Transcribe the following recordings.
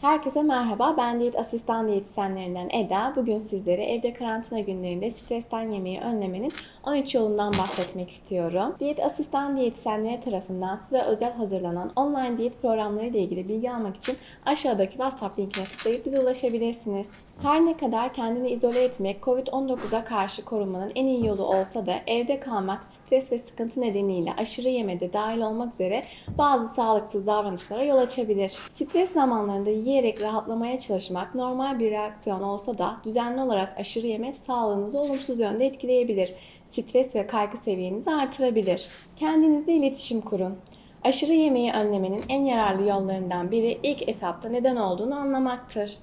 Herkese merhaba. Ben diyet asistan diyetisyenlerinden Eda. Bugün sizlere evde karantina günlerinde stresten yemeği önlemenin 13 yolundan bahsetmek istiyorum. Diyet asistan diyetisyenleri tarafından size özel hazırlanan online diyet programları ile ilgili bilgi almak için aşağıdaki WhatsApp linkine tıklayıp bize ulaşabilirsiniz. Her ne kadar kendini izole etmek COVID-19'a karşı korunmanın en iyi yolu olsa da evde kalmak stres ve sıkıntı nedeniyle aşırı yemede dahil olmak üzere bazı sağlıksız davranışlara yol açabilir. Stres zamanlarında yiyerek rahatlamaya çalışmak normal bir reaksiyon olsa da düzenli olarak aşırı yemek sağlığınızı olumsuz yönde etkileyebilir. Stres ve kaygı seviyenizi artırabilir. Kendinizle iletişim kurun. Aşırı yemeği önlemenin en yararlı yollarından biri ilk etapta neden olduğunu anlamaktır.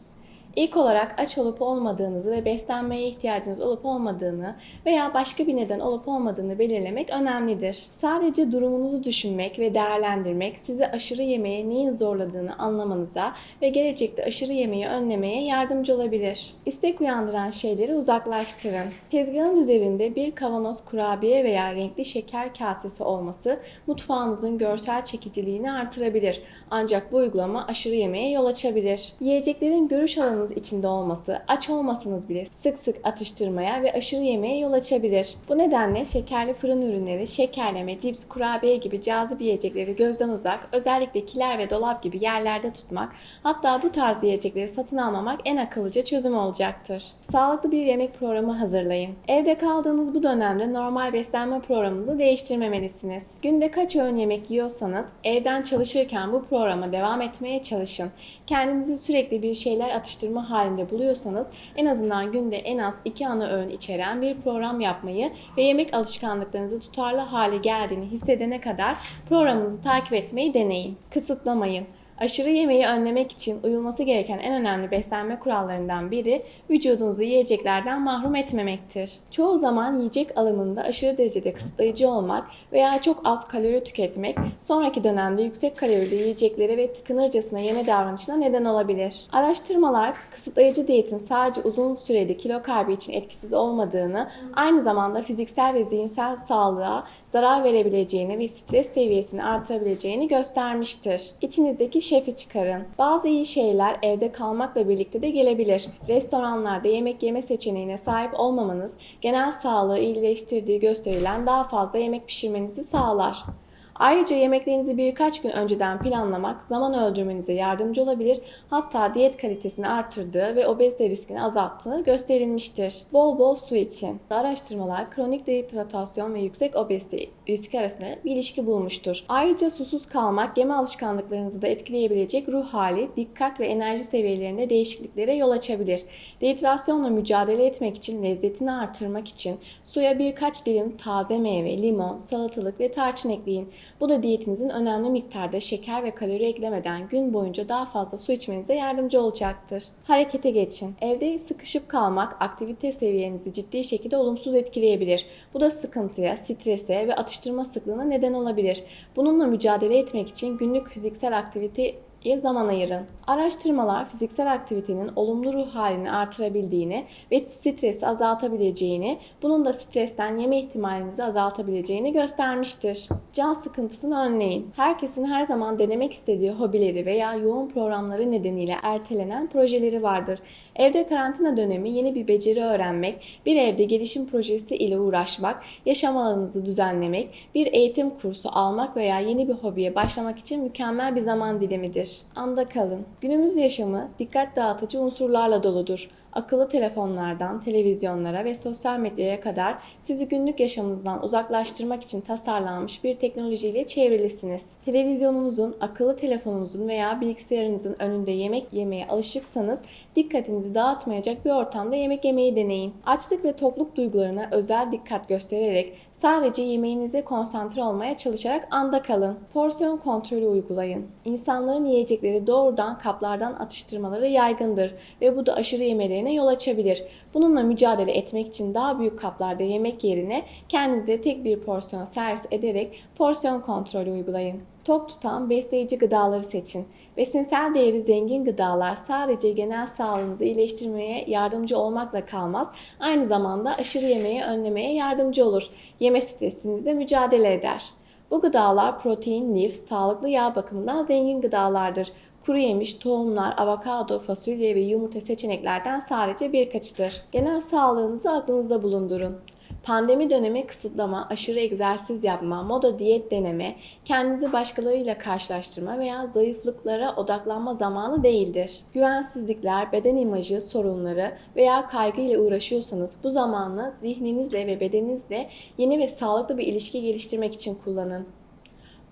İlk olarak aç olup olmadığınızı ve beslenmeye ihtiyacınız olup olmadığını veya başka bir neden olup olmadığını belirlemek önemlidir. Sadece durumunuzu düşünmek ve değerlendirmek sizi aşırı yemeğe neyin zorladığını anlamanıza ve gelecekte aşırı yemeği önlemeye yardımcı olabilir. İstek uyandıran şeyleri uzaklaştırın. Tezgahın üzerinde bir kavanoz kurabiye veya renkli şeker kasesi olması mutfağınızın görsel çekiciliğini artırabilir. Ancak bu uygulama aşırı yemeğe yol açabilir. Yiyeceklerin görüş alanınız içinde olması, aç olmasanız bile sık sık atıştırmaya ve aşırı yemeğe yol açabilir. Bu nedenle şekerli fırın ürünleri, şekerleme, cips, kurabiye gibi cazip yiyecekleri gözden uzak, özellikle kiler ve dolap gibi yerlerde tutmak, hatta bu tarz yiyecekleri satın almamak en akıllıca çözüm olacaktır. Sağlıklı bir yemek programı hazırlayın. Evde kaldığınız bu dönemde normal beslenme programınızı değiştirmemelisiniz. Günde kaç öğün yemek yiyorsanız evden çalışırken bu programa devam etmeye çalışın. Kendinizi sürekli bir şeyler atıştırma halinde buluyorsanız en azından günde en az 2 ana öğün içeren bir program yapmayı ve yemek alışkanlıklarınızı tutarlı hale geldiğini hissedene kadar programınızı takip etmeyi deneyin. Kısıtlamayın. Aşırı yemeği önlemek için uyulması gereken en önemli beslenme kurallarından biri vücudunuzu yiyeceklerden mahrum etmemektir. Çoğu zaman yiyecek alımında aşırı derecede kısıtlayıcı olmak veya çok az kalori tüketmek sonraki dönemde yüksek kalorili yiyeceklere ve tıkınırcasına yeme davranışına neden olabilir. Araştırmalar kısıtlayıcı diyetin sadece uzun süreli kilo kaybı için etkisiz olmadığını, aynı zamanda fiziksel ve zihinsel sağlığa zarar verebileceğini ve stres seviyesini artırabileceğini göstermiştir. İçinizdeki şefi çıkarın. Bazı iyi şeyler evde kalmakla birlikte de gelebilir. Restoranlarda yemek yeme seçeneğine sahip olmamanız genel sağlığı iyileştirdiği gösterilen daha fazla yemek pişirmenizi sağlar. Ayrıca yemeklerinizi birkaç gün önceden planlamak zaman öldürmenize yardımcı olabilir. Hatta diyet kalitesini artırdığı ve obezite riskini azalttığı gösterilmiştir. Bol bol su için. Araştırmalar kronik dehidratasyon ve yüksek obezite riski arasında bir ilişki bulmuştur. Ayrıca susuz kalmak yeme alışkanlıklarınızı da etkileyebilecek ruh hali, dikkat ve enerji seviyelerinde değişikliklere yol açabilir. Dehidrasyonla mücadele etmek için lezzetini artırmak için suya birkaç dilim taze meyve, limon, salatalık ve tarçın ekleyin. Bu da diyetinizin önemli miktarda şeker ve kalori eklemeden gün boyunca daha fazla su içmenize yardımcı olacaktır. Harekete geçin. Evde sıkışıp kalmak aktivite seviyenizi ciddi şekilde olumsuz etkileyebilir. Bu da sıkıntıya, strese ve atıştırma sıklığına neden olabilir. Bununla mücadele etmek için günlük fiziksel aktivite zaman ayırın. Araştırmalar fiziksel aktivitenin olumlu ruh halini artırabildiğini ve stresi azaltabileceğini, bunun da stresten yeme ihtimalinizi azaltabileceğini göstermiştir. Can sıkıntısını önleyin. Herkesin her zaman denemek istediği hobileri veya yoğun programları nedeniyle ertelenen projeleri vardır. Evde karantina dönemi yeni bir beceri öğrenmek, bir evde gelişim projesi ile uğraşmak, yaşam alanınızı düzenlemek, bir eğitim kursu almak veya yeni bir hobiye başlamak için mükemmel bir zaman dilimidir. Anda kalın. Günümüz yaşamı dikkat dağıtıcı unsurlarla doludur. Akıllı telefonlardan televizyonlara ve sosyal medyaya kadar sizi günlük yaşamınızdan uzaklaştırmak için tasarlanmış bir teknolojiyle çevrilisiniz. Televizyonunuzun, akıllı telefonunuzun veya bilgisayarınızın önünde yemek yemeye alışıksanız dikkatinizi dağıtmayacak bir ortamda yemek yemeyi deneyin. Açlık ve tokluk duygularına özel dikkat göstererek sadece yemeğinize konsantre olmaya çalışarak anda kalın. Porsiyon kontrolü uygulayın. İnsanların yiyecekleri doğrudan kaplardan atıştırmaları yaygındır ve bu da aşırı yemelerini yol açabilir. Bununla mücadele etmek için daha büyük kaplarda yemek yerine kendinize tek bir porsiyon servis ederek porsiyon kontrolü uygulayın. Tok tutan besleyici gıdaları seçin. Besinsel değeri zengin gıdalar sadece genel sağlığınızı iyileştirmeye yardımcı olmakla kalmaz, aynı zamanda aşırı yemeği önlemeye yardımcı olur. Yeme stresinizle mücadele eder. Bu gıdalar protein, lif, sağlıklı yağ bakımından zengin gıdalardır. Kuru yemiş, tohumlar, avokado, fasulye ve yumurta seçeneklerden sadece birkaçıdır. Genel sağlığınızı aklınızda bulundurun. Pandemi dönemi kısıtlama, aşırı egzersiz yapma, moda diyet deneme, kendinizi başkalarıyla karşılaştırma veya zayıflıklara odaklanma zamanı değildir. Güvensizlikler, beden imajı sorunları veya kaygı ile uğraşıyorsanız bu zamanı zihninizle ve bedeninizle yeni ve sağlıklı bir ilişki geliştirmek için kullanın.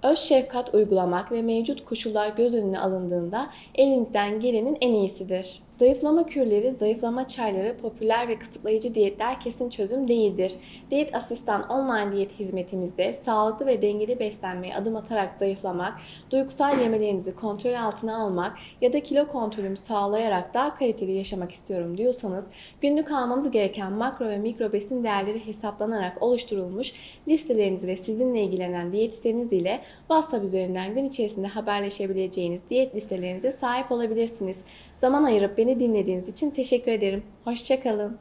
Öz şefkat uygulamak ve mevcut koşullar göz önüne alındığında elinizden gelenin en iyisidir. Zayıflama kürleri, zayıflama çayları, popüler ve kısıtlayıcı diyetler kesin çözüm değildir. Diyet Asistan online diyet hizmetimizde sağlıklı ve dengeli beslenmeye adım atarak zayıflamak, duygusal yemelerinizi kontrol altına almak ya da kilo kontrolümü sağlayarak daha kaliteli yaşamak istiyorum diyorsanız günlük almanız gereken makro ve mikro besin değerleri hesaplanarak oluşturulmuş listeleriniz ve sizinle ilgilenen diyetisyeniniz ile WhatsApp üzerinden gün içerisinde haberleşebileceğiniz diyet listelerinize sahip olabilirsiniz. Zaman ayırıp beni dinlediğiniz için teşekkür ederim. Hoşçakalın.